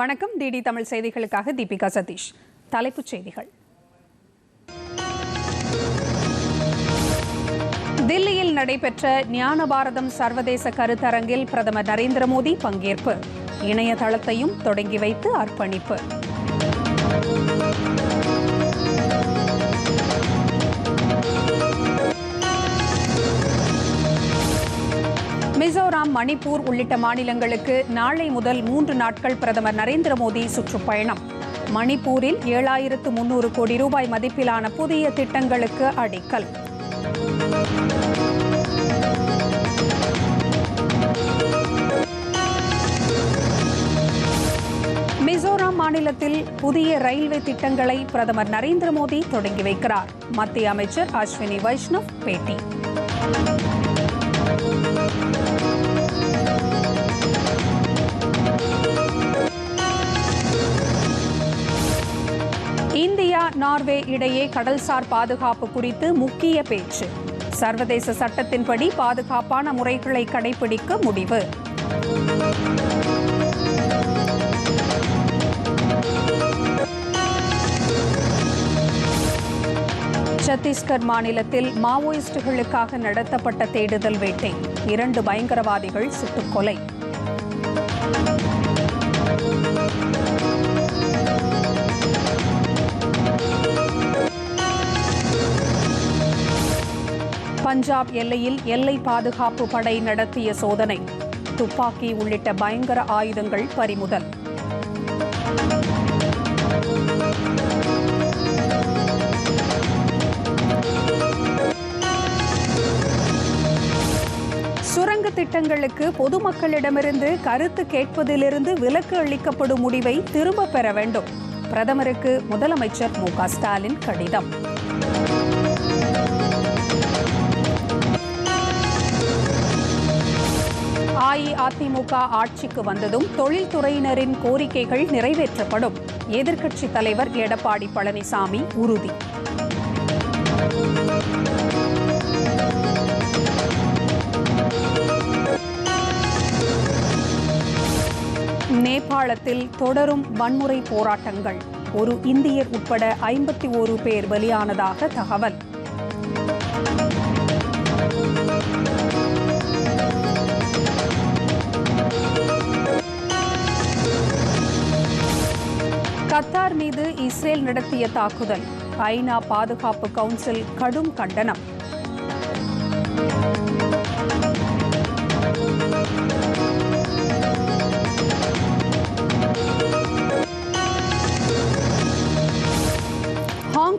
வணக்கம். டிடி தமிழ் செய்திகளுக்காக தீபிகா சதீஷ். தலைப்புச் செய்திகள். தில்லியில் நடைபெற்ற ஞான பாரதம் சர்வதேச கருத்தரங்கில் பிரதமர் நரேந்திர மோடி பங்கேற்பு. இணையதளத்தையும் தொடங்கி வைத்து அர்ப்பணிப்பு. மிசோராம் மணிப்பூர் உள்ளிட்ட மாநிலங்களுக்கு நாளை முதல் மூன்று நாட்கள் பிரதமர் நரேந்திர மோடி சுற்றுப்பயணம். மணிப்பூரில் ஏழாயிரத்து முன்னூறு கோடி ரூபாய் மதிப்பிலான புதிய திட்டங்களுக்கு அடிக்கல். மிசோராம் மாநிலத்தில் புதிய ரயில்வே திட்டங்களை பிரதமர் நரேந்திர மோடி தொடங்கி வைக்கிறார். மத்திய அமைச்சர் அஸ்வினி வைஷ்ணவ் பேட்டி. இந்தியா நார்வே இடையே கடல்சார் பாதுகாப்பு குறித்து முக்கிய பேச்சு. சர்வதேச சட்டத்தின்படி பாதுகாப்பான முறைகளை கடைபிடிக்க முடிவு. சத்தீஸ்கர் மாநிலத்தில் மாவோயிஸ்டுகளுக்காக நடத்தப்பட்ட தேடுதல் வேட்டை. இரண்டு பயங்கரவாதிகள் சுட்டுக் கொலை பஞ்சாப் எல்லையில் எல்லை பாதுகாப்பு படை நடத்திய சோதனை. துப்பாக்கி உள்ளிட்ட பயங்கர ஆயுதங்கள் பறிமுதல். திட்டங்களுக்கு பொதுமக்களிடமிருந்து கருத்து கேட்பதிலிருந்து விலக்கு அளிக்கப்படும் முடிவை திரும்ப பெற வேண்டும். பிரதமருக்கு முதலமைச்சர் மு ஸ்டாலின் கடிதம். அஇஅதிமுக ஆட்சிக்கு வந்ததும் தொழில்துறையினரின் கோரிக்கைகள் நிறைவேற்றப்படும். எதிர்க்கட்சித் தலைவர் எடப்பாடி பழனிசாமி உறுதி. நேபாளத்தில் தொடரும் வன்முறை போராட்டங்கள். ஒரு இந்தியர் உட்பட ஐம்பத்தி ஓரு பேர் பலியானதாக தகவல். கத்தார் மீது இஸ்ரேல் நடத்திய தாக்குதல். ஐநா பாதுகாப்பு கவுன்சில் கடும் கண்டனம்.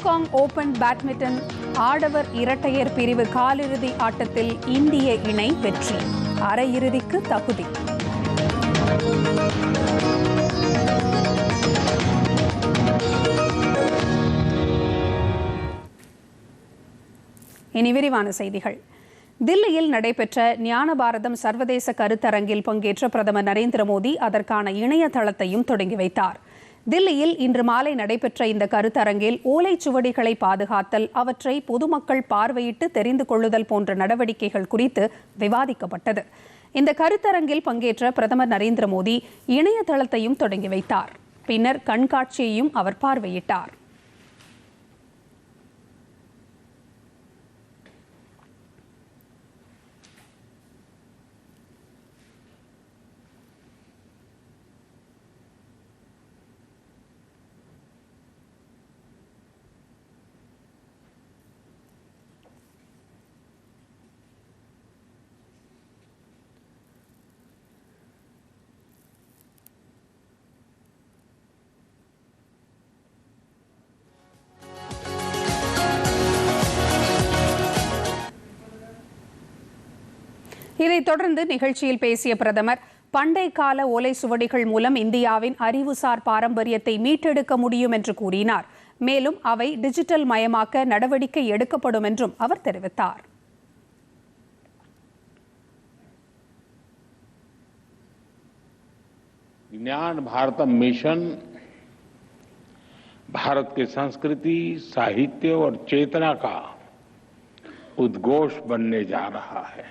ஹாங்காங் ஓபன் பேட்மிண்டன் ஆடவர் இரட்டையர் பிரிவு காலிறுதி ஆட்டத்தில் இந்திய இணை வெற்றி. அரையிறுதிக்கு தகுதி. இனி விரிவான செய்திகள். தில்லியில் நடைபெற்ற ஞான பாரதம் சர்வதேச கருத்தரங்கில் பங்கேற்ற பிரதமர் நரேந்திர மோடி அதற்கான இணையதளத்தையும் தொடங்கி வைத்தார். தில்லியில் இன்று மாலை நடைபெற்ற இந்த கருத்தரங்கில் ஓலைச்சுவடிகளை பாதுகாத்தல் அவற்றை பொதுமக்கள் பார்வையிட்டு தெரிந்து கொள்ளுதல் போன்ற நடவடிக்கைகள் குறித்து விவாதிக்கப்பட்டது. இந்த கருத்தரங்கில் பங்கேற்ற பிரதமர் நரேந்திர மோடி இணையதளத்தையும் தொடங்கி வைத்தார். பின்னர் கண்காட்சியையும் அவர் பார்வையிட்டார். இதைத் தொடர்ந்து நிகழ்ச்சியில் பேசிய பிரதமர் பண்டை கால ஓலை சுவடிகள் மூலம் இந்தியாவின் அறிவுசார் பாரம்பரியத்தை மீட்டெடுக்க முடியும் என்று கூறினார் மேலும் அவை டிஜிட்டல் மயமாக்க நடவடிக்கை எடுக்கப்படும் என்றும் அவர் தெரிவித்தார் ज्ञान भारतम मिशन भारत की संस्कृति साहित्य और चेतना का उद्घोष बनने जा रहा है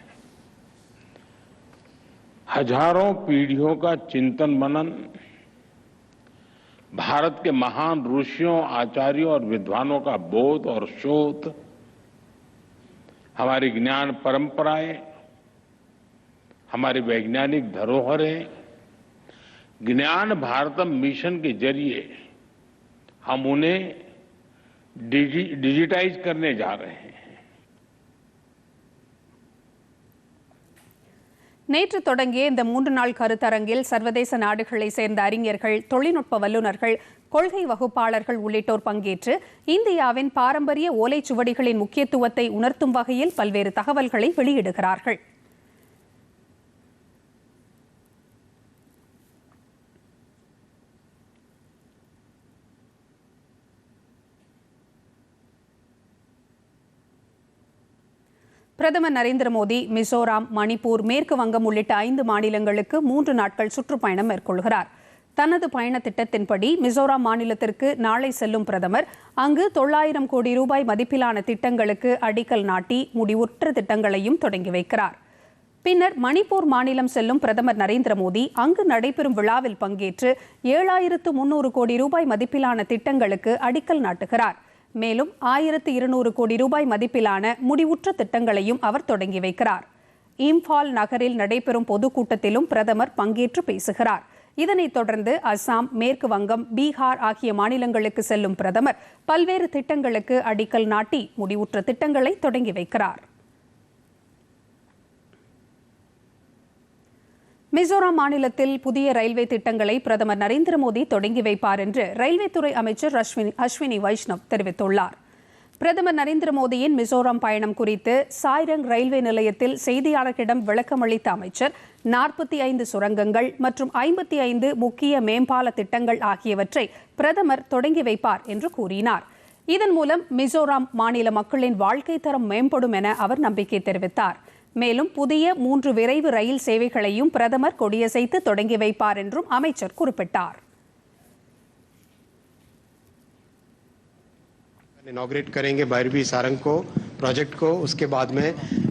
हज़ारों पीढ़ियों का चिंतन मनन, भारत के महान ऋषियों, आचार्यों और विद्वानों का बोध और शोध, हमारी ज्ञान परंपराएँ, हमारी वैज्ञानिक धरोहरें, ज्ञान भारतम मिशन के ज़रिए हम उन्हें डिजिटाइज करने जा रहे हैं। நேற்று தொடங்கிய இந்த மூன்று நாள் கருத்தரங்கில் சர்வதேச நாடுகளை சேர்ந்த அறிஞர்கள் தொழில்நுட்ப வல்லுநர்கள் கொள்கை வகுப்பாளர்கள் உள்ளிட்டோர் பங்கேற்று இந்தியாவின் பாரம்பரிய ஓலைச்சுவடிகளின் முக்கியத்துவத்தை உணர்த்தும் வகையில் பல்வேறு தகவல்களை வெளியிடுகிறார்கள். பிரதமர் நரேந்திர மோடி மிசோராம் மணிப்பூர் மேற்கு வங்கம் உள்ளிட்ட ஐந்து மாநிலங்களுக்கு மூன்று நாட்கள் சுற்றுப்பயணம் மேற்கொள்கிறார். தனது பயண திட்டத்தின்படி மிசோராம் மாநிலத்திற்கு நாளை செல்லும் பிரதமர் அங்கு தொள்ளாயிரம் கோடி ரூபாய் மதிப்பிலான திட்டங்களுக்கு அடிக்கல் நாட்டி முடிவுற்ற திட்டங்களையும் தொடங்கி வைக்கிறார். பின்னர் மணிப்பூர் மாநிலம் செல்லும் பிரதமர் நரேந்திர மோடி அங்கு நடைபெறும் விழாவில் பங்கேற்று ஏழாயிரத்து முன்னூறு கோடி ரூபாய் மதிப்பிலான திட்டங்களுக்கு அடிக்கல் நாட்டுகிறார். மேலும் ஆயிரத்து இருநூறு கோடி ரூபாய் மதிப்பிலான முடிவுற்ற திட்டங்களையும் அவர் தொடங்கி வைக்கிறார். இம்பால் நகரில் நடைபெறும் பொதுக்கூட்டத்திலும் பிரதமர் பங்கேற்று பேசுகிறார். இதனைத் தொடர்ந்து அசாம் மேற்கு வங்கம் பீகார் ஆகிய மாநிலங்களுக்கு செல்லும் பிரதமர் பல்வேறு திட்டங்களுக்கு அடிக்கல் நாட்டி முடிவுற்ற திட்டங்களை தொடங்கி வைக்கிறார். மிசோராம் மாநிலத்தில் புதிய ரயில்வே திட்டங்களை பிரதமர் நரேந்திர மோடி தொடங்கி வைப்பார் என்று ரயில்வே துறை அமைச்சர் அஸ்வினி அஸ்வினி வைஷ்ணவ் தெரிவித்துள்ளார். பிரதமர் நரேந்திர மோடியின் மிசோராம் பயணம் குறித்து சாய்ரங் ரயில்வே நிலையத்தில் செய்தியாளர்களிடம் விளக்கமளித்த அமைச்சர் நாற்பத்தி ஐந்து சுரங்கங்கள் மற்றும் ஐம்பத்தி ஐந்து முக்கிய மேம்பால திட்டங்கள் ஆகியவற்றை பிரதமர் தொடங்கி வைப்பார் என்று கூறினார். இதன் மூலம் மிசோராம் மாநில மக்களின் வாழ்க்கை தரம் மேம்படும் என அவர் நம்பிக்கை தெரிவித்தார். மேலும் புதிய மூன்று விரைவு ரயில் சேவைகளையும் பிரதமர் கொடியசைத்து தொடங்கி வைப்பார் என்றும் அமைச்சர் குறிப்பிட்டார் इनॉग्रेट करेंगे भैरवी सारंग को प्रोजेक्ट को उसके बाद में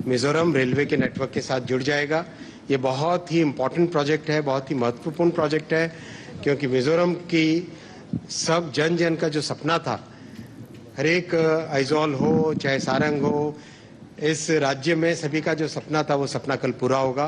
मिजोरम रेलवे के नेटवर्क के साथ जुड़ जाएगा ये बहुत ही इम्पोर्टेंट प्रोजेक्ट है बहुत ही महत्वपूर्ण प्रोजेक्ट है क्योंकि मिजोरम की सब जन जन का जो सपना था हर एक आइजॉल हो चाहे सारंग हो इस राज्य में सभी का जो सपना था वो सपना कल पूरा होगा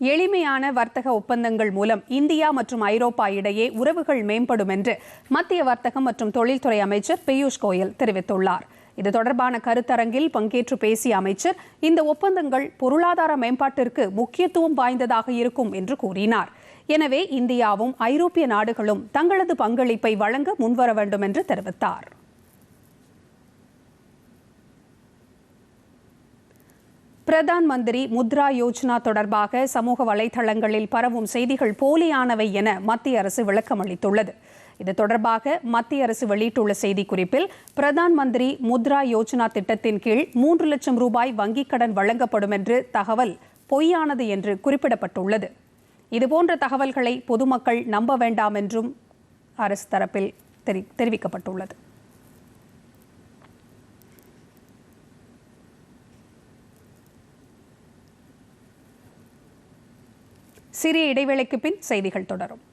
எளிமையான வர்த்தக ஒப்பந்தங்கள் மூலம் இந்தியா மற்றும் ஐரோப்பா இடையே உறவுகள் மேம்படும் என்று மத்திய வர்த்தகம் மற்றும் தொழில்துறை அமைச்சர் பியூஷ் கோயல் தெரிவித்துள்ளார் இது தொடர்பான கருத்தரங்கில் பங்கேற்று பேசிய அமைச்சர் இந்த ஒப்பந்தங்கள் பொருளாதார மேம்பாட்டிற்கு முக்கியத்துவம் வாய்ந்ததாக இருக்கும் என்று கூறினார் எனவே இந்தியாவும் ஐரோப்பிய நாடுகளும் தங்களது பங்களிப்பை வழங்க முன்வர வேண்டும் என்று தெரிவித்தார் பிரதான் மந்திரி முத்ரா யோஜனா தொடர்பாக சமூக வலைதளங்களில் பரவும் செய்திகள் போலியானவை என மத்திய அரசு விளக்கம் அளித்துள்ளது. இது தொடர்பாக மத்திய அரசு வெளியிட்டுள்ள செய்திக்குறிப்பில் பிரதான் மந்திரி முத்ரா யோஜனா திட்டத்தின் கீழ் மூன்று லட்சம் ரூபாய் வங்கிக் கடன் வழங்கப்படும் என்று தகவல் பொய்யானது என்று குறிப்பிடப்பட்டுள்ளது. இதுபோன்ற தகவல்களை பொதுமக்கள் நம்ப வேண்டாம் என்றும் அரசு தரப்பில் தெரிவிக்கப்பட்டுள்ளது. சிறிய இடைவேளைக்கு பின் செய்திகள் தொடரும்.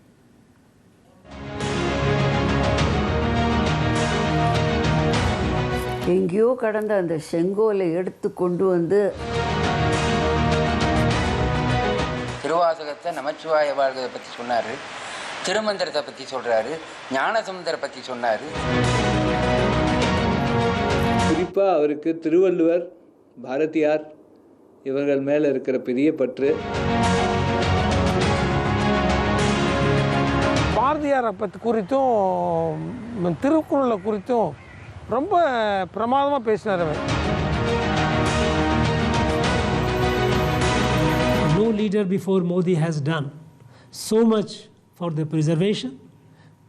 எங்கேயோ கடந்த அந்த செங்கோலை எடுத்து கொண்டு வந்து திருவாசகத்தை நமச்சிவாய வாழ்கதை பற்றி சொன்னார். திருமந்திரத்தை பற்றி சொல்கிறாரு ஞானசமுந்தரை பற்றி சொன்னார். குறிப்பாக அவருக்கு திருவள்ளுவர் பாரதியார் இவர்கள் மேலே இருக்கிற பெரிய பற்று. பாரதியாரை பற்றி குறித்தும் திருக்குறளை குறித்தும் ரொம்ப பிரமாதமாக பேசினார் அவர் No leader before Modi has done so much for the preservation,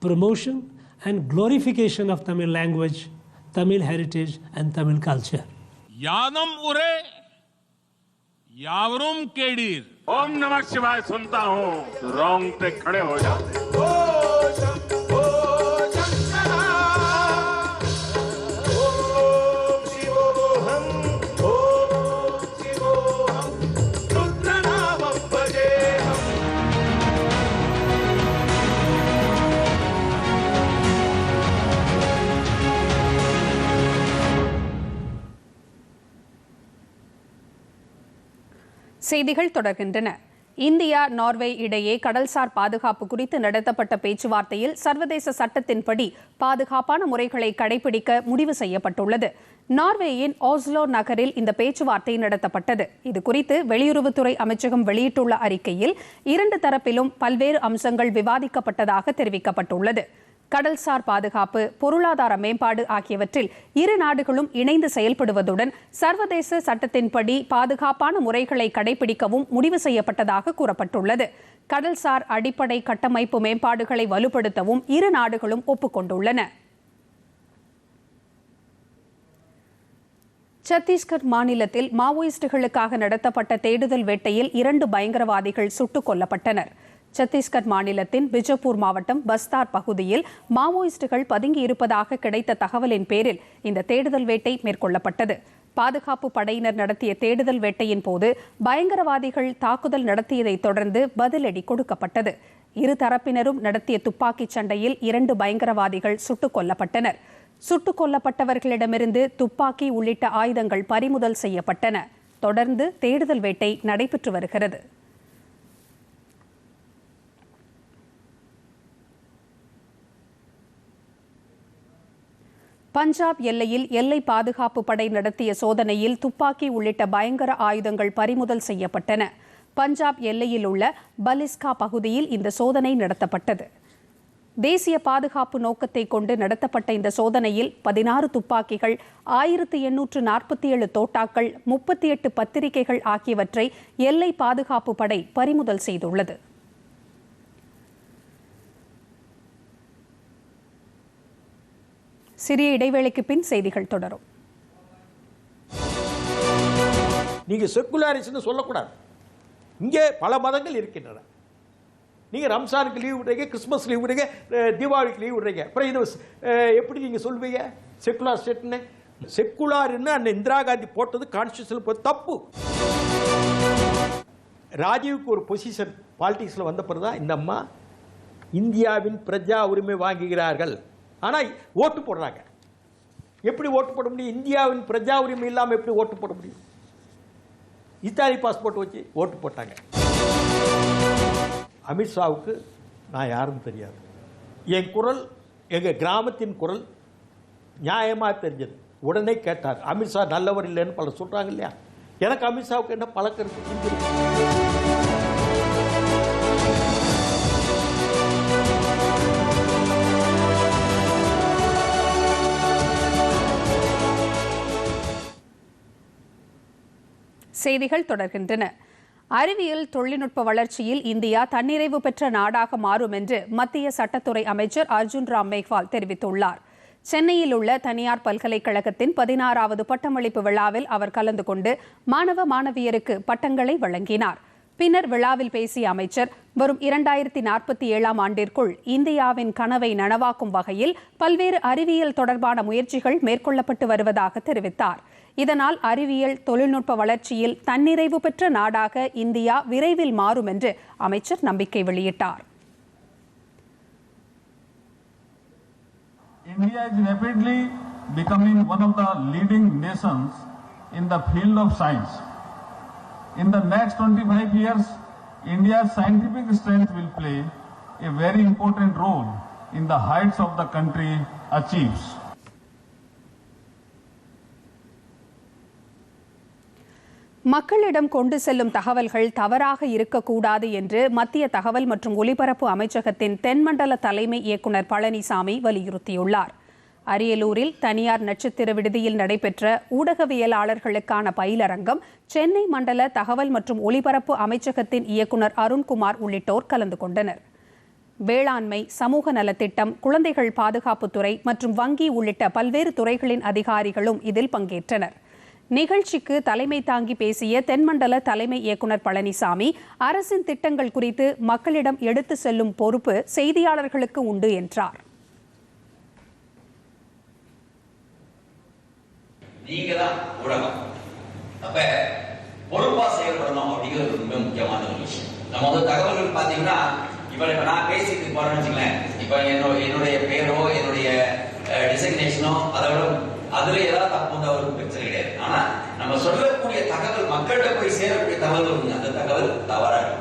promotion, and glorification of Tamil language, Tamil heritage, and Tamil culture. யாதும் உரே यावरुम केडीर ओम नमः शिवाय सुनता हूँ रोंगटे खड़े हो जाते செய்திகள் தொடர்கின்றன. இந்தியா நார்வே இடையே கடல்சார் பாதுகாப்பு குறித்து நடத்தப்பட்ட பேச்சுவார்த்தையில் சர்வதேச சட்டத்தின்படி பாதுகாப்பான முறைகளை கடைபிடிக்க முடிவு செய்யப்பட்டுள்ளது. நார்வேயின் ஆஸ்லோ நகரில் இந்த பேச்சுவார்த்தை நடத்தப்பட்டது. இதுகுறித்து வெளியுறவுத்துறை அமைச்சகம் வெளியிட்டுள்ள அறிக்கையில் இரண்டு தரப்பிலும் பல்வேறு அம்சங்கள் விவாதிக்கப்பட்டதாக தெரிவிக்கப்பட்டுள்ளது. கடல்சார் பாதுகாப்பு பொருளாதார மேம்பாடு ஆகியவற்றில் இரு நாடுகளும் இணைந்து செயல்படுவதுடன் சர்வதேச சட்டத்தின்படி பாதுகாப்பான முறைகளை கடைபிடிக்கவும் முடிவு செய்யப்பட்டதாக கூறப்பட்டுள்ளது. கடல்சார் அடிப்படை கட்டமைப்பு மேம்பாடுகளை வலுப்படுத்தவும் இரு நாடுகளும் ஒப்புக்கொண்டுள்ளன. சத்தீஸ்கர் மாநிலத்தில் மாவோயிஸ்டுகளுக்காக நடத்தப்பட்ட தேடுதல் வேட்டையில் இரண்டு பயங்கரவாதிகள் சுட்டுக் கொல்லப்பட்டனர். சத்தீஸ்கர் மாநிலத்தின் பிஜப்பூர் மாவட்டம் பஸ்தார் பகுதியில் மாவோயிஸ்டுகள் பதுங்கியிருப்பதாக கிடைத்த தகவலின் பேரில் இந்த தேடுதல் வேட்டை மேற்கொள்ளப்பட்டது. பாதுகாப்பு படையினர் நடத்திய தேடுதல் வேட்டையின் போது பயங்கரவாதிகள் தாக்குதல் நடத்தியதைத் தொடர்ந்து பதிலடி கொடுக்கப்பட்டது. இரு தரப்பினரும் நடத்திய துப்பாக்கிச் சண்டையில் இரண்டு பயங்கரவாதிகள் சுட்டுக் கொல்லப்பட்டனர். சுட்டுக் கொல்லப்பட்டவர்களிடமிருந்து துப்பாக்கி உள்ளிட்ட ஆயுதங்கள் பறிமுதல் செய்யப்பட்டன. தொடர்ந்து தேடுதல் வேட்டை நடைபெற்று வருகிறது. பஞ்சாப் எல்லையில் எல்லை பாதுகாப்பு படை நடத்திய சோதனையில் துப்பாக்கி உள்ளிட்ட பயங்கர ஆயுதங்கள் பறிமுதல் செய்யப்பட்டன. பஞ்சாப் எல்லையில் உள்ள பலிஸ்கா பகுதியில் இந்த சோதனை நடத்தப்பட்டது. தேசிய பாதுகாப்பு நோக்கத்தை கொண்டு நடத்தப்பட்ட இந்த சோதனையில் பதினாறு துப்பாக்கிகள் ஆயிரத்து எண்ணூற்று நாற்பத்தி ஏழு தோட்டாக்கள் முப்பத்தி எட்டு பத்திரிகைகள் ஆகியவற்றை எல்லை பாதுகாப்பு படை பறிமுதல் செய்துள்ளது. சிறிய இடைவேளைக்கு பின் செய்திகள் தொடரும். நீங்க செக்குலாரிஸ்ட்னு சொல்லக்கூடாது. இங்கே பல மதங்கள் இருக்கின்றன. நீங்க ரம்சானுக்கு லீவ் விடுறீங்க கிறிஸ்மஸ் லீவ் விடுறீங்க தீபாவளிக்கு லீவ் விடுறீங்க. அப்புறம் இது எப்படி நீங்க சொல்வீங்க? செக்குலார் ஸ்டேட்னு செக்குலார்னு அந்த இந்திரா காந்தி போட்டது கான்ஸ்டியூஷன் போது தப்பு. ராஜீவுக்கு ஒரு பொசிஷன் பாலிடிக்ஸில் வந்த பிறகு தான் இந்த அம்மா இந்தியாவின் பிரஜா உரிமை வாங்குகிறார்கள். ஆனால் ஓட்டு போடுறாங்க. எப்படி ஓட்டு போட முடியும்? இந்தியாவின் பிரஜா உரிமை இல்லாமல் எப்படி ஓட்டு போட முடியும்? இத்தாலி பாஸ்போர்ட் வச்சு ஓட்டு போட்டாங்க. அமித்ஷாவுக்கு நான் யாருன்னு தெரியாது. என் குரல் எங்கள் கிராமத்தின் குரல் நியாயமாக தெரிஞ்சது. உடனே கேட்டார் அமித்ஷா நல்லவர் இல்லைன்னு பலர் சொல்கிறாங்க இல்லையா? எனக்கு அமித்ஷாவுக்கு என்ன பழக்கம் இருக்குது செய்திகள் தொடர்கின்றன. அறிவியல் தொழில்நுட்ப வளர்ச்சியில் இந்தியா தன்னிறைவு பெற்ற நாடாக மாறும் என்று மத்திய சட்டத்துறை அமைச்சர் அர்ஜுன் ராம் மேக்வால் தெரிவித்துள்ளார். சென்னையில் உள்ள தனியார் பல்கலைக்கழகத்தின் பதினாறாவது பட்டமளிப்பு விழாவில் அவர் கலந்து கொண்டு மாணவ மாணவியருக்கு பட்டங்களை வழங்கினார். பின்னர் விழாவில் பேசிய அமைச்சர் வரும் இரண்டாயிரத்தி நாற்பத்தி ஏழாம் ஆண்டிற்குள் இந்தியாவின் கனவை நனவாக்கும் வகையில் பல்வேறு அறிவியல் தொடர்பான முயற்சிகள் மேற்கொள்ளப்பட்டு வருவதாக தெரிவித்தார். இதனால் அறிவியல் தொழில்நுட்ப வளர்ச்சியில் தன்னிறைவு பெற்ற நாடாக இந்தியா விரைவில் மாறும் என்று அமைச்சர் நம்பிக்கை வெளியிட்டார் India is rapidly becoming one of the leading nations in the field of science. In the next 25 years, India's scientific strength will play a very important role in the heights of the country achieves. மக்களிடம் கொண்டு செல்லும் தகவல்கள் தவறாக இருக்கக்கூடாது என்று மத்திய தகவல் மற்றும் ஒலிபரப்பு அமைச்சகத்தின் தென்மண்டல தலைமை இயக்குநர் பழனிசாமி வலியுறுத்தியுள்ளார். அரியலூரில் தனியார் நட்சத்திர விடுதியில் நடைபெற்ற ஊடகவியலாளர்களுக்கான பயிலரங்கம் சென்னை மண்டல தகவல் மற்றும் ஒலிபரப்பு அமைச்சகத்தின் இயக்குநர் அருண்குமார் உள்ளிட்டோர் கலந்து கொண்டனர். வேளாண்மை சமூக நலத்திட்டம் குழந்தைகள் பாதுகாப்புத்துறை மற்றும் வங்கி உள்ளிட்ட பல்வேறு துறைகளின் அதிகாரிகளும் இதில் பங்கேற்றனர். நிகழ்ச்சிக்கு தலைமை தாங்கி பேசிய தென்மண்டல தலைமை இயக்குநர் பழனிசாமி அரசின் திட்டங்கள் குறித்து மக்களிடம் எடுத்து செல்லும் பொறுப்பு செய்தியாளர்களுக்கு உண்டு என்றார். பொறுப்பா செயல்படணும் அப்படிங்கிறது ரொம்ப முக்கியமான ஒரு விஷயம். நம்ம வந்து தகவல்கள் பாத்தீங்கன்னா இப்ப இப்ப நான் பேசிட்டு போறேன்னு இப்ப என்னுடைய பேரோ என்னுடைய டிசிக்னேஷனோ அதை விட அதுல ஏதாவது தப்பு ஒரு பிரச்சனை ஆனா நம்ம சொல்லக்கூடிய தகவல் மக்கள்கிட்ட போய் சேரக்கூடிய தகவல் அந்த தகவல் தவறாக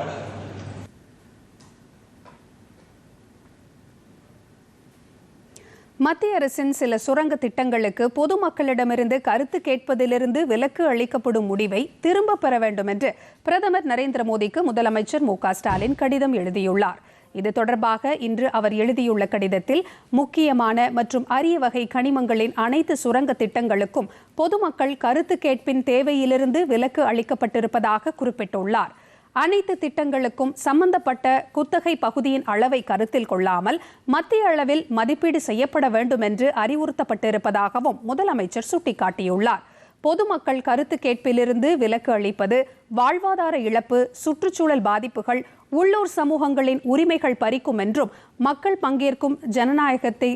மத்திய அரசின் சில சுரங்க திட்டங்களுக்கு பொதுமக்களிடமிருந்து கருத்து கேட்பதிலிருந்து விலக்கு அளிக்கப்படும் முடிவை திரும்ப பெற வேண்டும் என்று பிரதமர் நரேந்திர மோடிக்கு முதலமைச்சர் மு க ஸ்டாலின் கடிதம் எழுதியுள்ளார். இது தொடர்பாக இன்று அவர் எழுதியுள்ள கடிதத்தில் முக்கியமான மற்றும் அரிய வகை கனிமங்களின் அனைத்து சுரங்க திட்டங்களுக்கும் பொதுமக்கள் கருத்து கேட்பின் தேவையிலிருந்து விலக்கு அளிக்கப்பட்டிருப்பதாக குறிப்பிட்டுள்ளார். அனைத்து திட்டங்களுக்கும் சம்பந்தப்பட்ட குத்தகை பகுதியின் அளவை கருத்தில் கொள்ளாமல் மத்திய அளவில் மதிப்பீடு செய்யப்பட வேண்டும் என்று அறிவுறுத்தப்பட்டிருப்பதாகவும் முதலமைச்சர் சுட்டிக்காட்டியுள்ளார். பொதுமக்கள் கருத்து கேட்பிலிருந்து விலக்கு அளிப்பது வாழ்வாதார இழப்பு சுற்றுச்சூழல் பாதிப்புகள் உள்ளூர் சமூகங்களின் உரிமைகள் பறிக்கும் என்றும் மக்கள் பங்கேற்கும் ஜனநாயகத்தை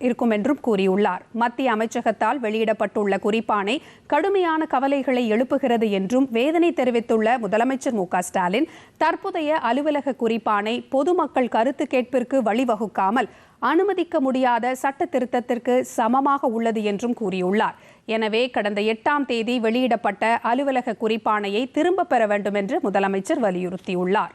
இருக்கும் என்றும் கூறியுள்ளார். மத்திய அமைச்சகத்தால் வெளியிடப்பட்டுள்ள குறிப்பானை கடுமையான கவலைகளை எழுப்புகிறது என்றும் வேதனை தெரிவித்துள்ள முதலமைச்சர் மு ஸ்டாலின் தற்போதைய அலுவலக குறிப்பானை பொதுமக்கள் கருத்து கேட்பிற்கு வழிவகுக்காமல் அனுமதிக்க முடியாத சட்ட திருத்தத்திற்கு சமமாக உள்ளது என்றும் கூறியுள்ளார். எனவே கடந்த எட்டாம் தேதி வெளியிடப்பட்ட அலுவலக குறிப்பானையை திரும்பப் பெற வேண்டும் என்று முதலமைச்சர் வலியுறுத்தியுள்ளார்.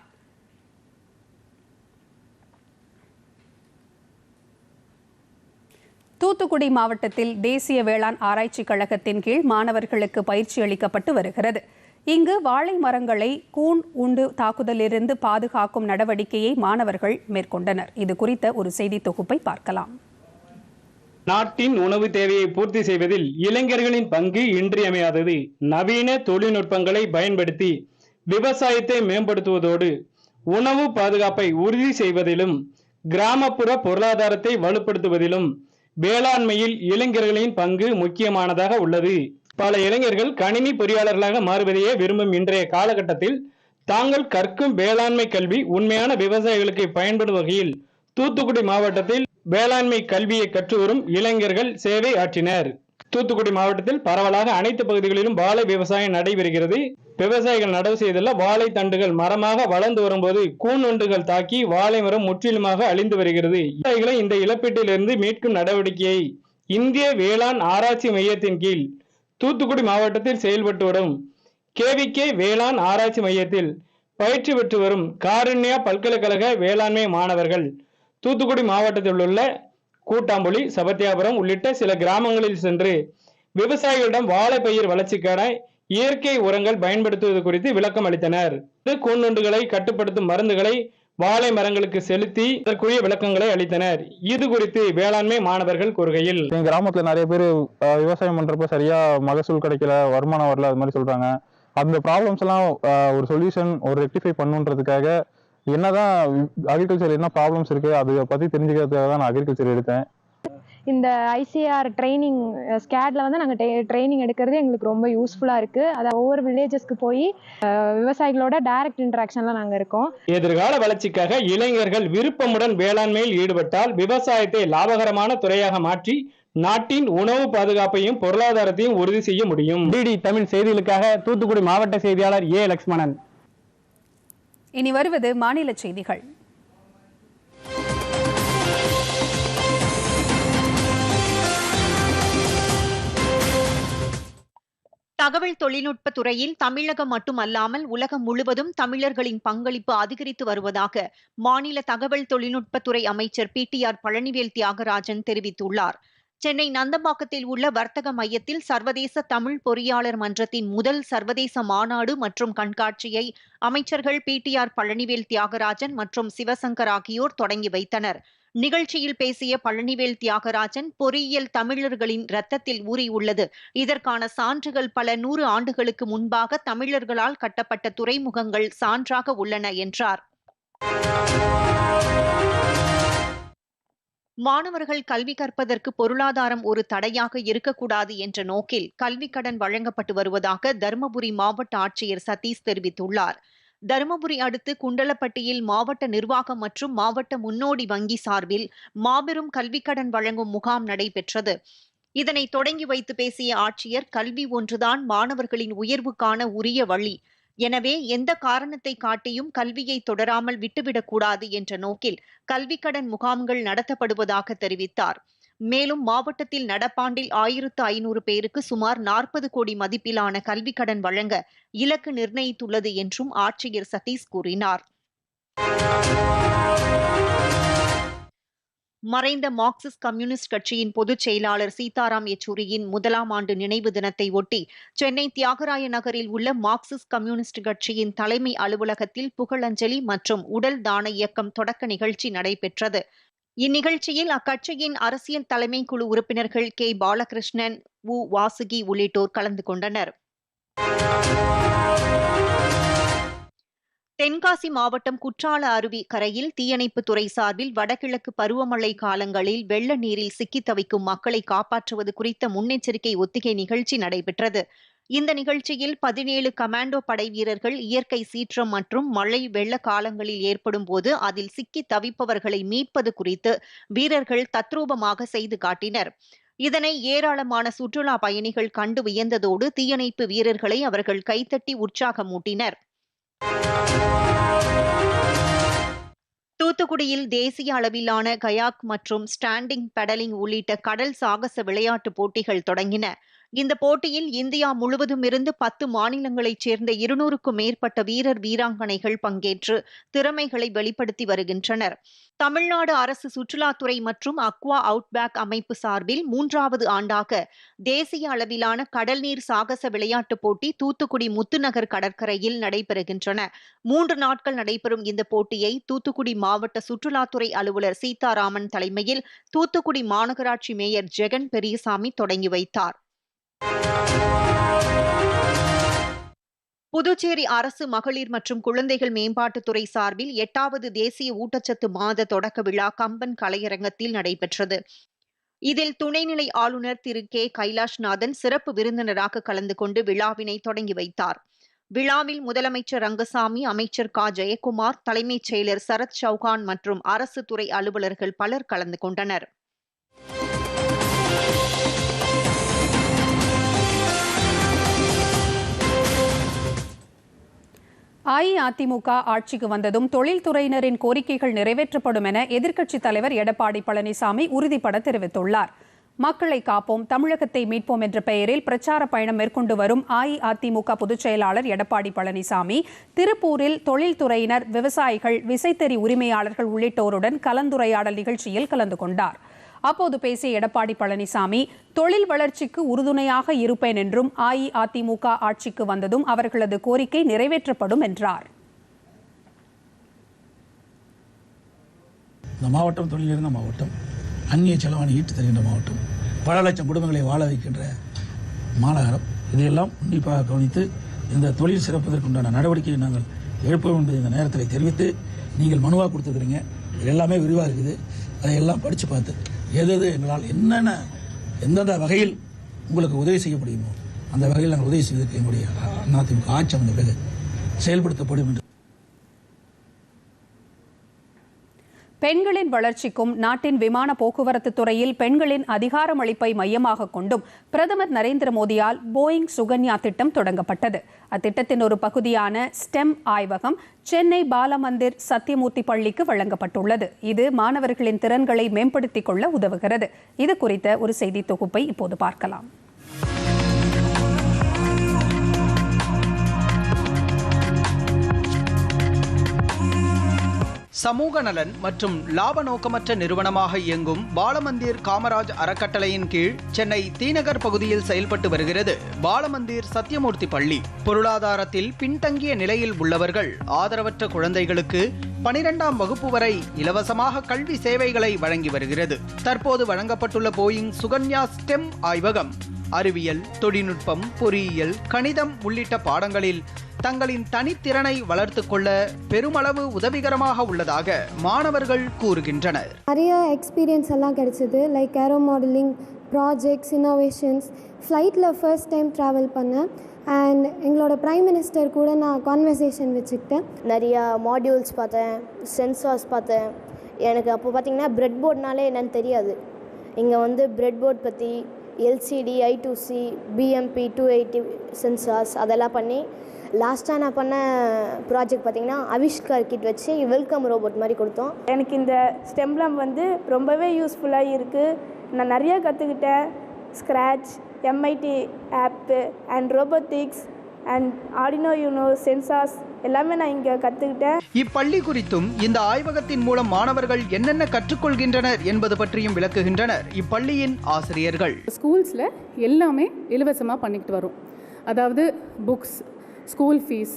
தூத்துக்குடி மாவட்டத்தில் தேசிய வேளாண் ஆராய்ச்சி கழகத்தின் கீழ் மாணவர்களுக்கு பயிற்சி அளிக்கப்பட்டு வருகிறது. இங்கு வாழை மரங்களை கூன் உண்டு தாக்குதலிலிருந்து பாதுகாக்கும் நடவடிக்கையை மாணவர்கள் மேற்கொண்டனர். இது குறித்த ஒரு செய்தி தொகுப்பை பார்க்கலாம். நாட்டின் உணவு தேவையை பூர்த்தி செய்வதில் இளைஞர்களின் பங்கு இன்றியமையாதது. நவீன தொழில்நுட்பங்களை பயன்படுத்தி விவசாயத்தை மேம்படுத்துவதோடு உணவு பாதுகாப்பை உறுதி செய்வதிலும் கிராமப்புற பொருளாதாரத்தை வலுப்படுத்துவதிலும் வேளாண்மையில் இளைஞர்களின் பங்கு முக்கியமானதாக உள்ளது. பல இளைஞர்கள் கணினி பொறியாளர்களாக மாறுவதையே விரும்பும் இன்றைய காலகட்டத்தில் தாங்கள் கற்கும் வேளாண்மை கல்வி உண்மையான விவசாயிகளுக்கு பயன்படும் வகையில் தூத்துக்குடி மாவட்டத்தில் வேளாண்மை கல்வியை கற்று வரும் இளைஞர்கள் சேவை ஆற்றினர். தூத்துக்குடி மாவட்டத்தில் பரவலாக அனைத்து பகுதிகளிலும் வாழை விவசாயம் நடைபெறுகிறது. விவசாயிகள் நடவு செய்துள்ள வாழை தண்டுகள் மரமாக வளர்ந்து வரும்போது கூன்வண்டுகள் தாக்கி வாழை மரம் முற்றிலுமாக அழிந்து வருகிறது. விவசாயிகளை இந்த இழப்பீட்டிலிருந்து மீட்கும் நடவடிக்கையை இந்திய வேளாண் ஆராய்ச்சி மையத்தின் கீழ் தூத்துக்குடி மாவட்டத்தில் செயல்பட்டு வரும். கேவிகே வேளாண் ஆராய்ச்சி மையத்தில் பயிற்சி பெற்று வரும் காருண்யா பல்கலைக்கழக வேளாண்மை மாணவர்கள் தூத்துக்குடி மாவட்டத்தில் உள்ள கூட்டாம்புலி சபத்தியாபுரம் உள்ளிட்ட சில கிராமங்களில் சென்று விவசாயிகளிடம் வாழைப்பயிர் வளர்ச்சிக்கான இயற்கை உரங்கள் பயன்படுத்துவது குறித்து விளக்கம் அளித்தனர். கூண்டுகளை கட்டுப்படுத்தும் மருந்துகளை வாழை மரங்களுக்கு செலுத்தி அதற்குரிய விளக்கங்களை அளித்தனர். இது குறித்து வேளாண்மை மாணவர்கள் கூறுகையில் எங்கள் கிராமத்தில் நிறைய பேர் விவசாயம் பண்றப்ப சரியாக மகசூல் கிடைக்கல வருமானம் வரல அது மாதிரி சொல்கிறாங்க அந்த ப்ராப்ளம்ஸ் எல்லாம் ஒரு சொல்யூஷன் ஒரு ரெக்டிஃபை பண்ணுன்றதுக்காக என்னதான் அக்ரிகல்ச்சர் என்ன ப்ராப்ளம்ஸ் இருக்குது அதை பற்றி தெரிஞ்சுக்கிறதுக்காக தான் நான் அக்ரிகல்ச்சர் எடுத்தேன். இந்த ஐசிஆர் ட்ரைனிங் ஸ்கேட்ல வந்து நாங்கள் ட்ரைனிங் எடுக்கிறது எங்களுக்கு ரொம்ப யூஸ்ஃபுல்லாக இருக்குது அதை ஒவ்வொரு வில்லேஜஸ்க்கு போய் விவசாயிகளோட டைரக்ட் இன்ட்ராக்ஷனில் நாங்கள் இருக்கோம். எதிர்கால வளர்ச்சிக்காக இளைஞர்கள் விருப்பமுடன் வேளாண்மையில் ஈடுபட்டால் விவசாயத்தை லாபகரமான துறையாக மாற்றி நாட்டின் உணவு பாதுகாப்பையும் பொருளாதாரத்தையும் உறுதி செய்ய முடியும். டிடி தமிழ் செய்திகளுக்காக தூத்துக்குடி மாவட்ட செய்தியாளர் ஏ லக்ஷ்மணன். இனி வருவது மாநில செய்திகள். தகவல் தொழில்நுட்ப துறையில் தமிழகம் மட்டுமல்லாமல் உலகம் முழுவதும் தமிழர்களின் பங்களிப்பு அதிகரித்து வருவதாக மாநில தகவல் தொழில்நுட்பத்துறை அமைச்சர் P T R Palanivel Thiagarajan தெரிவித்துள்ளார். சென்னை நந்தம்பாக்கத்தில் உள்ள வர்த்தக மையத்தில் சர்வதேச தமிழ் பொறியாளர் மன்றத்தின் முதல் சர்வதேச மாநாடு மற்றும் கண்காட்சியை அமைச்சர்கள் P T R Palanivel Thiagarajan மற்றும் சிவசங்கர் ஆகியோர் தொடங்கி வைத்தனர். நிகழ்ச்சியில் பேசிய பழனிவேல் தியாகராஜன் பொறியியல் தமிழர்களின் இரத்தத்தில் ஊறியுள்ளது இதற்கான சான்றுகள் பல நூறு ஆண்டுகளுக்கு முன்பாக தமிழர்களால் கட்டப்பட்ட துறைமுகங்கள் சான்றாக உள்ளன என்றார். மாணவர்கள் கல்வி கற்பதற்கு பொருளாதாரம் ஒரு தடையாக இருக்கக்கூடாது என்ற நோக்கில் கல்விக் கடன் வழங்கப்பட்டு வருவதாக தருமபுரி மாவட்ட ஆட்சியர் சதீஷ் தெரிவித்துள்ளார். தருமபுரி அடுத்து குண்டலப்பட்டியில் மாவட்ட நிர்வாகம் மற்றும் மாவட்ட முன்னோடி வங்கி சார்பில் மாபெரும் கல்விக்கடன் வழங்கும் முகாம் நடைபெற்றது. இதனை தொடங்கி வைத்து பேசிய ஆட்சியர் கல்வி ஒன்றுதான் மாணவர்களின் உயர்வுக்கான உரிய வழி. எனவே எந்த காரணத்தை காட்டியும் கல்வியை தொடராமல் விட்டுவிடக்கூடாது என்ற நோக்கில் கல்விக்கடன் முகாம்கள் நடத்தப்படுவதாக தெரிவித்தார். மேலும் மாவட்டத்தில் நடப்பாண்டில் ஆயிரத்து ஐநூறு பேருக்கு சுமார் நாற்பது கோடி மதிப்பிலான கல்விக் கடன் வழங்க இலக்கு நிர்ணயித்துள்ளது என்றும் ஆட்சியர் சதீஷ் கூறினார். மறைந்த மார்க்சிஸ்ட் கம்யூனிஸ்ட் கட்சியின் பொதுச் செயலாளர் சீதாராம் யெச்சூரியின் முதலாம் ஆண்டு நினைவு தினத்தை ஒட்டி சென்னை தியாகராய நகரில் உள்ள மார்க்சிஸ்ட் கம்யூனிஸ்ட் கட்சியின் தலைமை அலுவலகத்தில் புகழஞ்சலி மற்றும் உடல் தான இயக்கம் தொடக்க நிகழ்ச்சி நடைபெற்றது. இந்நிகழ்ச்சியில் அக்கட்சியின் அரசியல் தலைமை குழு உறுப்பினர்கள் கே. பாலகிருஷ்ணன் உ. வாசுகி உள்ளிட்டோர் கலந்து கொண்டனர். தென்காசி மாவட்டம் குற்றால அருவி கரையில் தீயணைப்புத் துறை சார்பில் வடகிழக்கு பருவமழை காலங்களில் வெள்ள நீரில் சிக்கி தவிக்கும் மக்களை காப்பாற்றுவது குறித்த முன்னெச்சரிக்கை ஒத்திகை நிகழ்ச்சி நடைபெற்றது. இந்த நிகழ்ச்சியில் பதினேழு கமாண்டோ படை வீரர்கள் இயற்கை சீற்றம் மற்றும் மழை வெள்ள காலங்களில் ஏற்படும் போது அதில் சிக்கி தவிப்பவர்களை மீட்பது குறித்து வீரர்கள் தத்ரூபமாக செய்து காட்டினர். இதனை ஏராளமான சுற்றுலா பயணிகள் கண்டு வியந்ததோடு தீயணைப்பு வீரர்களை அவர்கள் கைத்தட்டி உற்சாகமூட்டினர். தூத்துக்குடியில் தேசிய அளவிலான கயாக் மற்றும் ஸ்டாண்டிங் பெடலிங் உள்ளிட்ட கடல் சாகச விளையாட்டு போட்டிகள் தொடங்கின. இந்த போட்டியில் இந்தியா முழுவதும் இருந்து பத்து மாநிலங்களைச் சேர்ந்த இருநூறுக்கும் மேற்பட்ட வீரர் வீராங்கனைகள் பங்கேற்று திறமைகளை வெளிப்படுத்தி வருகின்றனர். தமிழ்நாடு அரசு சுற்றுலாத்துறை மற்றும் அக்வா அவுட்பேக் அமைப்பு சார்பில் மூன்றாவது ஆண்டாக தேசிய அளவிலான கடல்நீர் சாகச விளையாட்டுப் போட்டி தூத்துக்குடி முத்துநகர் கடற்கரையில் நடைபெறுகின்றன. மூன்று நாட்கள் நடைபெறும் இந்த போட்டியை தூத்துக்குடி மாவட்ட சுற்றுலாத்துறை அலுவலர் சீதாராமன் தலைமையில் தூத்துக்குடி மாநகராட்சி மேயர் ஜெகன் பெரியசாமி தொடங்கி வைத்தார். புதுச்சேரி அரசு மகளிர் மற்றும் குழந்தைகள் மேம்பாட்டுத்துறை சார்பில் எட்டாவது தேசிய ஊட்டச்சத்து மாத தொடக்க விழா கம்பன் கலையரங்கத்தில் நடைபெற்றது. இதில் துணைநிலை ஆளுநர் திரு. கே. கைலாஷ்நாதன் சிறப்பு விருந்தினராக கலந்து கொண்டு விழாவினை தொடங்கி வைத்தார். விழாவில் முதலமைச்சர் ரங்கசாமி அமைச்சர் க. ஜெயக்குமார் தலைமைச் செயலர் சரத் சௌகான் மற்றும் அரசு துறை அலுவலர்கள் பலர் கலந்து கொண்டனர். அஇஅதிமுக ஆட்சிக்கு வந்ததும் தொழில்துறையினரின் கோரிக்கைகள் நிறைவேற்றப்படும் என எதிர்க்கட்சித் தலைவர் எடப்பாடி பழனிசாமி உறுதிபட தெரிவித்துள்ளார். மக்களை காப்போம் தமிழகத்தை மீட்போம் என்ற பெயரில் பிரச்சார பயணம் மேற்கொண்டு வரும் அஇஅதிமுக பொதுச் செயலாளர் எடப்பாடி பழனிசாமி திருப்பூரில் தொழில்துறையினர் விவசாயிகள் விசைத்தறி உரிமையாளர்கள் உள்ளிட்டோருடன் கலந்துரையாடல் நிகழ்ச்சியில் கலந்து கொண்டார். அப்போது பேசிய எடப்பாடி பழனிசாமி தொழில் வளர்ச்சிக்கு உறுதுணையாக இருப்பேன் என்றும் அஇஅதிமுக ஆட்சிக்கு வந்ததும் அவர்களது கோரிக்கை நிறைவேற்றப்படும் என்றார். இந்த மாவட்டம் தொழில் இருந்த மாவட்டம் அந்நிய செலவாணி ஈட்டு தருகின்ற மாவட்டம் பல லட்சம் குடும்பங்களை வாழ வைக்கின்ற மாநகரம். இதையெல்லாம் உன்னிப்பாக கவனித்து இந்த தொழில் சிறப்பதற்குண்டான நடவடிக்கையை நாங்கள் எழுப்போம் என்பதை இந்த நேரத்தில் தெரிவித்து நீங்கள் மனுவாக கொடுத்துருக்குறீங்க. இது எல்லாமே விரிவாக இருக்குது. அதையெல்லாம் படித்து பார்த்து எது எங்களால் என்னென்ன எந்தெந்த வகையில் உங்களுக்கு உதவி செய்ய முடியுமோ அந்த வகையில் நாங்கள் உதவி செய்வதற்கு எங்களுடைய அதிமுக ஆட்சி அமைந்த பிறகு செயல்படுத்தப்படும் என்று பெண்களின் வளர்ச்சிக்கும் நாட்டின் விமான போக்குவரத்து துறையில் பெண்களின் அதிகாரமளிப்பை மையமாக கொண்டும் பிரதமர் நரேந்திர மோடியால் போயிங் சுகன்யா திட்டம் தொடங்கப்பட்டது. அத்திட்டத்தின் ஒரு பகுதியான ஸ்டெம் ஆய்வகம் சென்னை பாலமந்திர் சத்தியமூர்த்தி பள்ளிக்கு வழங்கப்பட்டுள்ளது. இது மாணவர்களின் திறன்களை மேம்படுத்திக் கொள்ள உதவுகிறது. இது குறித்த ஒரு செய்தி தொகுப்பை இப்போது பார்க்கலாம். சமூக நலன் மற்றும் லாப நோக்கமற்ற நிறுவனமாக இயங்கும் பாலமந்திர் காமராஜ் அறக்கட்டளையின் கீழ் சென்னை தீநகர் பகுதியில் செயல்பட்டு வருகிறது. பாலமந்திர் சத்தியமூர்த்தி பள்ளி. பொருளாதாரத்தில் பின்தங்கிய நிலையில் உள்ளவர்கள் ஆதரவற்ற குழந்தைகளுக்கு பனிரெண்டாம் வகுப்பு வரை இலவசமாக கல்வி சேவைகளை வழங்கி வருகிறது. தற்போது வழங்கப்பட்டுள்ள போயிங் சுகன்யா ஸ்டெம் ஆய்வகம் அறிவியல் தொழில்நுட்பம் பொறியியல் கணிதம் உள்ளிட்ட பாடங்களில் தங்களின் தனித்திறனை வளர்த்து கொள்ள பெருமளவு உதவிகரமாக உள்ளதாக மாணவர்கள் கூறுகின்றனர். நிறைய எக்ஸ்பீரியன்ஸ் எல்லாம் கிடைச்சிது. Like aero modelling projects innovations ஃப்ளைட்டில் ஃபர்ஸ்ட் டைம் ட்ராவல் பண்ணேன். அண்ட் எங்களோட ப்ரைம் மினிஸ்டர் கூட நான் கான்வர்சேஷன் வச்சுக்கிட்டேன். நிறையா மாடியூல்ஸ் பார்த்தேன் சென்சார்ஸ் பார்த்தேன். எனக்கு அப்போ பார்த்தீங்கன்னா பிரெட் போர்ட்னாலே என்னன்னு தெரியாது. இங்கே வந்து பிரெட் போர்ட் பற்றி LCD I two C BMP two eighty sensors அதெல்லாம் பண்ணி லாஸ்ட்டாக நான் பண்ண ப்ராஜெக்ட் பார்த்திங்கன்னா அவிஷ்கார் கிட் வச்சு வெல்கம் ரோபோட் மாதிரி கொடுத்தோம். எனக்கு இந்த ஸ்டெம்லம் வந்து ரொம்பவே யூஸ்ஃபுல்லாக இருக்குது நான் நிறையா கற்றுக்கிட்டேன் Scratch MIT app and robotics and Arduino Uno sensors எல்லாமே நான் இங்கே கற்றுக்கிட்டேன் இப்பள்ளி குறித்தும் இந்த ஆய்வகத்தின் மூலம் மாணவர்கள் என்னென்ன கற்றுக்கொள்கின்றனர் என்பது பற்றியும் விளக்குகின்றனர் இப்பள்ளியின் ஆசிரியர்கள். ஸ்கூல்ஸில் எல்லாமே இலவசமாக பண்ணிக்கிட்டு வரோம். அதாவது புக்ஸ் ஸ்கூல் ஃபீஸ்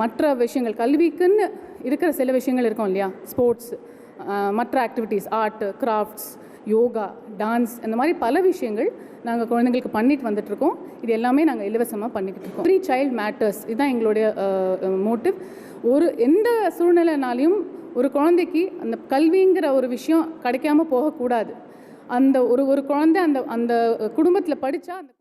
மற்ற விஷயங்கள் கல்விக்குன்னு இருக்கிற சில விஷயங்கள் இருக்கும் இல்லையா? ஸ்போர்ட்ஸ் மற்ற activities art crafts yoga dance இந்த மாதிரி பல விஷயங்கள் நாங்கள் குழந்தைங்களுக்கு பண்ணிட்டு வந்துட்டுருக்கோம். இது எல்லாமே நாங்கள் இலவசமாக பண்ணிக்கிட்டு இருக்கோம். ஃப்ரீ சைல்ட் மேட்டர்ஸ் இதுதான் எங்களுடைய மோட்டிவ் ஒரு எந்த சூழ்நிலைனாலையும் ஒரு குழந்தைக்கு அந்த கல்விங்கிற ஒரு விஷயம் கிடைக்காம போகக்கூடாது. அந்த ஒரு ஒரு குழந்தை அந்த அந்த குடும்பத்தில் படித்தா அந்த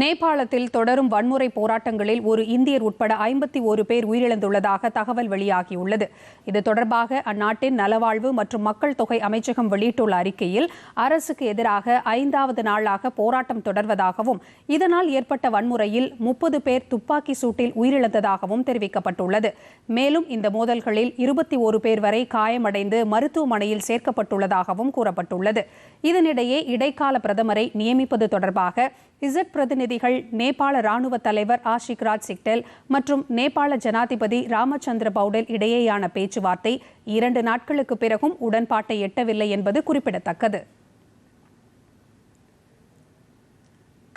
நேபாளத்தில் தொடரும் வன்முறை போராட்டங்களில் ஒரு இந்தியர் உட்பட ஐம்பத்தி ஒரு பேர் உயிரிழந்துள்ளதாக தகவல் வெளியாகியுள்ளது. இது தொடர்பாக அந்நாட்டின் நலவாழ்வு மற்றும் மக்கள் தொகை அமைச்சகம் வெளியிட்டுள்ள அறிக்கையில் அரசுக்கு எதிராக ஐந்தாவது நாளாக போராட்டம் தொடர்வதாகவும் இதனால் ஏற்பட்ட வன்முறையில் முப்பது பேர் துப்பாக்கி சூட்டில் உயிரிழந்ததாகவும் தெரிவிக்கப்பட்டுள்ளது. மேலும் இந்த மோதல்களில் இருபத்தி ஒரு பேர் வரை காயமடைந்து மருத்துவமனையில் சேர்க்கப்பட்டுள்ளதாகவும் கூறப்பட்டுள்ளது. இதனிடையே இடைக்கால பிரதமரை நியமிப்பது தொடர்பாக இசட் பிரதிநிதிகள் நேபாள ராணுவ தலைவர் ஆஷிக் ராஜ் சிக்டெல் மற்றும் நேபாள ஜனாதிபதி ராமச்சந்திர பவுடெல் இடையேயான பேச்சுவார்த்தை இரண்டு நாட்களுக்கு பிறகும் உடன்பாட்டை எட்டவில்லை என்பது குறிப்பிடத்தக்கது.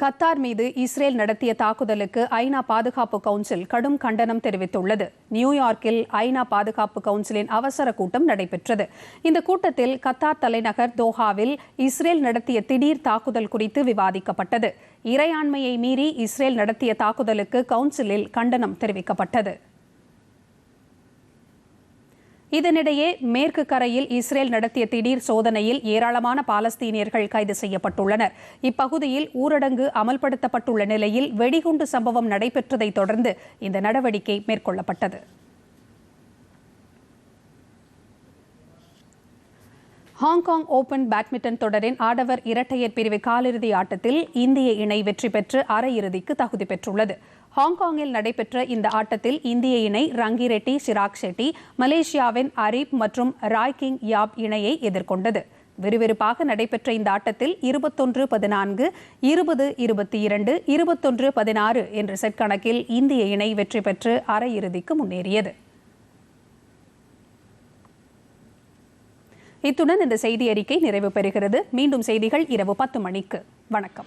கத்தார் மீது இஸ்ரேல் நடத்திய தாக்குதலுக்கு ஐநா பாதுகாப்பு கவுன்சில் கடும் கண்டனம் தெரிவித்துள்ளது. நியூயார்க்கில் ஐநா பாதுகாப்பு கவுன்சிலின் அவசர கூட்டம் நடைபெற்றது. இந்த கூட்டத்தில் கத்தார் தலைநகர் தோஹாவில் இஸ்ரேல் நடத்திய திடீர் தாக்குதல் குறித்து விவாதிக்கப்பட்டது. இறையாண்மையை மீறி இஸ்ரேல் நடத்திய தாக்குதலுக்கு கவுன்சிலில் கண்டனம் தெரிவிக்கப்பட்டது. இதனிடையே மேற்கு கரையில் இஸ்ரேல் நடத்திய திடீர் சோதனையில் ஏராளமான பாலஸ்தீனியர்கள் கைது செய்யப்பட்டுள்ளனர். இப்பகுதியில் ஊரடங்கு அமல்படுத்தப்பட்டுள்ள நிலையில் வெடிகுண்டு சம்பவம் நடைபெற்றதை தொடர்ந்து இந்த நடவடிக்கை மேற்கொள்ளப்பட்டது. ஹாங்காங் ஓபன் பேட்மிண்டன் தொடரின் ஆடவர் இரட்டையர் பிரிவு காலிறுதி ஆட்டத்தில் இந்திய இணை வெற்றி பெற்று அரையிறுதிக்கு தகுதி பெற்றுள்ளது. ஹாங்காங்கில் நடைபெற்ற இந்த ஆட்டத்தில் இந்திய இணை ரங்கி ரெட்டி சிராக் ஷெட்டி மலேசியாவின் அரீப் மற்றும் ராய் கிங் யாப் இணையை எதிர்கொண்டது. விறுவிறுப்பாக நடைபெற்ற இந்த ஆட்டத்தில் இருபத்தொன்று பதினான்கு இருபது இருபத்தி இரண்டு இருபத்தொன்று பதினாறு என்ற செட் கணக்கில் இந்திய இணை வெற்றி பெற்று அரையிறுதிக்கு முன்னேறியது. இத்துடன் இந்த செய்தி அறிக்கை நிறைவு பெறுகிறது. மீண்டும் செய்திகள் இரவு பத்து மணிக்கு. வணக்கம்.